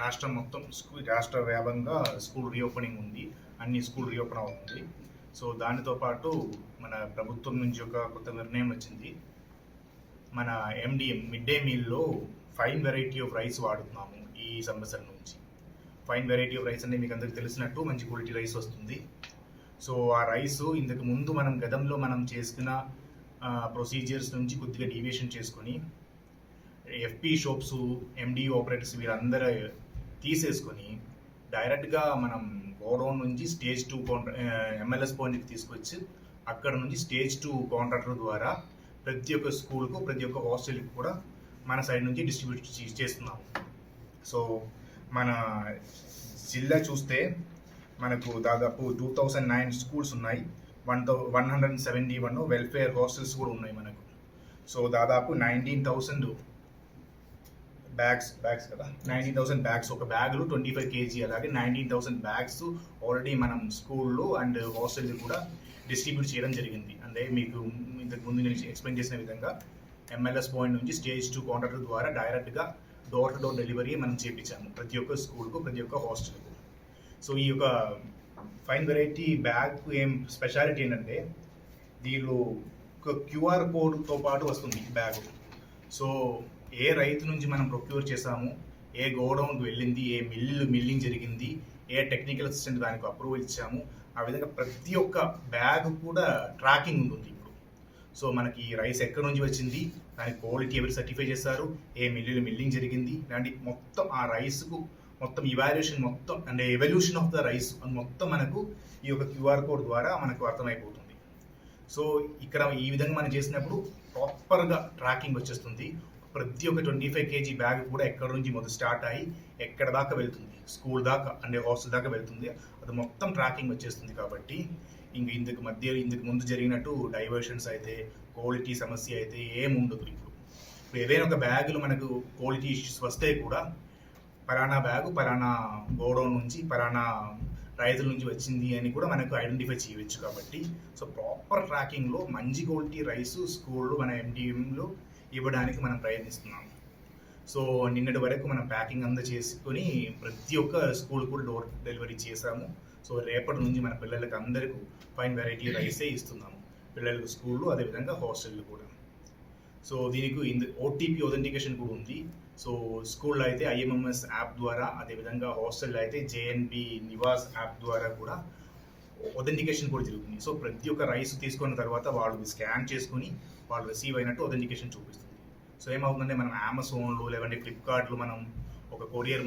రాష్ట్రం మొత్తం స్కూల్ రాష్ట్ర వ్యాపంగా స్కూల్ రీఓపెనింగ్ ఉంది. అన్ని స్కూల్ రీఓపెన్ అవుతుంది. సో దానితో పాటు మన ప్రభుత్వం నుంచి ఒక కొత్త నిర్ణయం వచ్చింది. మన ఎండిఎం మిడ్ డే మీల్లో ఫైన్ వెరైటీ ఆఫ్ రైస్ వాడుతున్నాము ఈ సంవత్సరం నుంచి. ఫైన్ వెరైటీ ఆఫ్ రైస్ అంటే మీకు అందరికి తెలిసినట్టు మంచి క్వాలిటీ రైస్ వస్తుంది. సో ఆ రైస్ ఇంతకు ముందు మనం గతంలో మనం చేసుకున్న ప్రొసీజర్స్ నుంచి కొద్దిగా డీవియేషన్ చేసుకొని ఎఫ్పి షాప్స్ ఎండి ఆపరేటర్స్ వీరందరూ తీసేసుకొని డైరెక్ట్గా మనం గోడౌన్ నుంచి స్టేజ్ టూ కాంట్రా ఎంఎల్ఎస్ పాయింట్కి తీసుకొచ్చి అక్కడ నుంచి స్టేజ్ టూ కాంట్రాక్టర్ ద్వారా ప్రతి ఒక్క స్కూల్కు ప్రతి ఒక్క హాస్టల్కి కూడా మన సైడ్ నుంచి డిస్ట్రిబ్యూట్ చేస్తున్నాం. సో మన జిల్లా చూస్తే మనకు దాదాపు టూ థౌజండ్ నైన్ స్కూల్స్ ఉన్నాయి. One thou one hundred seventy one welfare hostels కూడా ఉన్నాయి మనకు. సో దాదాపు నైన్టీన్ థౌసండ్ బ్యాగ్స్ బ్యాగ్స్ కదా. నైన్టీన్ థౌసండ్ బ్యాగ్స్ ఒక బ్యాగులు ట్వంటీ ఫైవ్ కేజీ అలాగే నైన్టీన్ థౌసండ్ బ్యాగ్స్ ఆల్రెడీ మనం స్కూల్లో అండ్ హాస్టల్ కూడా డిస్ట్రిబ్యూట్ చేయడం జరిగింది. అంటే మీకు ఇంతకు ముందు నేను ఎక్స్ప్లెయిన్ చేసిన విధంగా ఎంఎల్ఎస్ పాయింట్ నుంచి స్టేజ్ టూ కాంట్రాక్టర్ ద్వారా డైరెక్ట్గా డోర్ టు డోర్ డెలివరీ మనం చేపించాము ప్రతి ఒక్క స్కూల్కు ప్రతి ఒక్క హాస్టల్కు సో ఈ యొక్క ఫైన్ వెరైటీ బ్యాగ్ ఏం స్పెషాలిటీ ఏంటంటే దీనిలో ఒక క్యూఆర్ కోడ్తో పాటు వస్తుంది బ్యాగ్ సో ఏ రైతు నుంచి మనం ప్రొక్యూర్ చేసాము ఏ గోడౌన్కి వెళ్ళింది ఏ మిల్లు మిల్లింగ్ జరిగింది ఏ టెక్నికల్ అసిస్టెంట్ దానికి అప్రూవల్ ఇచ్చాము ఆ విధంగా ప్రతి ఒక్క బ్యాగ్ కూడా ట్రాకింగ్ ఉంటుంది ఇప్పుడు. సో మనకి ఈ రైస్ ఎక్కడి నుంచి వచ్చింది దాని క్వాలిటీ ఎవరు సర్టిఫై చేస్తారు ఏ మిల్లులు మిల్లింగ్ జరిగింది ఇలాంటి మొత్తం ఆ రైస్కు మొత్తం ఇవాల్యుయేషన్ మొత్తం అంటే ఎవల్యూషన్ ఆఫ్ ద రైస్ అని మొత్తం మనకు ఈ యొక్క క్యూఆర్ కోడ్ ద్వారా మనకు అర్థమైపోతుంది. సో ఇక్కడ ఈ విధంగా మనం చేసినప్పుడు ప్రాపర్గా ట్రాకింగ్ వచ్చేస్తుంది. ప్రతి ఒక్క ట్వంటీ ఫైవ్ కేజీ బ్యాగ్ కూడా ఎక్కడ నుంచి మొదలు స్టార్ట్ అయ్యి ఎక్కడ దాకా వెళ్తుంది? స్కూల్ దాకా అంటే హాస్టల్ దాకా వెళ్తుంది. అది మొత్తం ట్రాకింగ్ వచ్చేస్తుంది కాబట్టి ఇంక ఇందుకు మధ్య ఇందుకు ముందు జరిగినట్టు డైవర్షన్స్ అయితే క్వాలిటీ సమస్య అయితే ఏముండదు ఇప్పుడు. ఇప్పుడు ఏదైనా ఒక బ్యాగులు మనకు క్వాలిటీ ఇష్యూస్ వస్తే కూడా పలానా బ్యాగు పలానా గోడౌన్ నుంచి పలానా రైతుల నుంచి వచ్చింది అని కూడా మనకు ఐడెంటిఫై చేయవచ్చు కాబట్టి. సో ప్రాపర్ ట్రాకింగ్లో మంచి క్వాలిటీ రైస్ స్కూళ్ళు మన ఎండిఎంలో ఇవ్వడానికి మనం ప్రయత్నిస్తున్నాం సో నిన్నటి వరకు మనం ప్యాకింగ్ అంతా చేసుకొని ప్రతి ఒక్క స్కూల్ కూడా డోర్ డెలివరీ చేశాము. సో రేపటి నుంచి మన పిల్లలకి అందరికీ ఫైన్ వెరైటీ రైసే ఇస్తున్నాము. పిల్లలకు స్కూళ్ళు అదేవిధంగా హాస్టళ్ళు కూడా. సో దీనికి ఇందు ఓటీపీ ఒథెంటికేషన్ కూడా ఉంది. సో స్కూల్లో అయితే ఐఎంఎంఎస్ యాప్ ద్వారా అదేవిధంగా హాస్టల్లో అయితే జేఎన్బి నివాస్ యాప్ ద్వారా కూడా ఒథెంటికేషన్ కూడా జరుగుతుంది. సో ప్రతి ఒక్క రైస్ తీసుకున్న తర్వాత వాళ్ళు స్కాన్ చేసుకుని వాళ్ళు రిసీవ్ అయినట్టు ఒథెంటికేషన్ చూపిస్తుంది. సో ఏమవుతుందంటే మనం అమెజాన్లో లేదంటే ఫ్లిప్కార్ట్లో మనం ఒక కొరియర్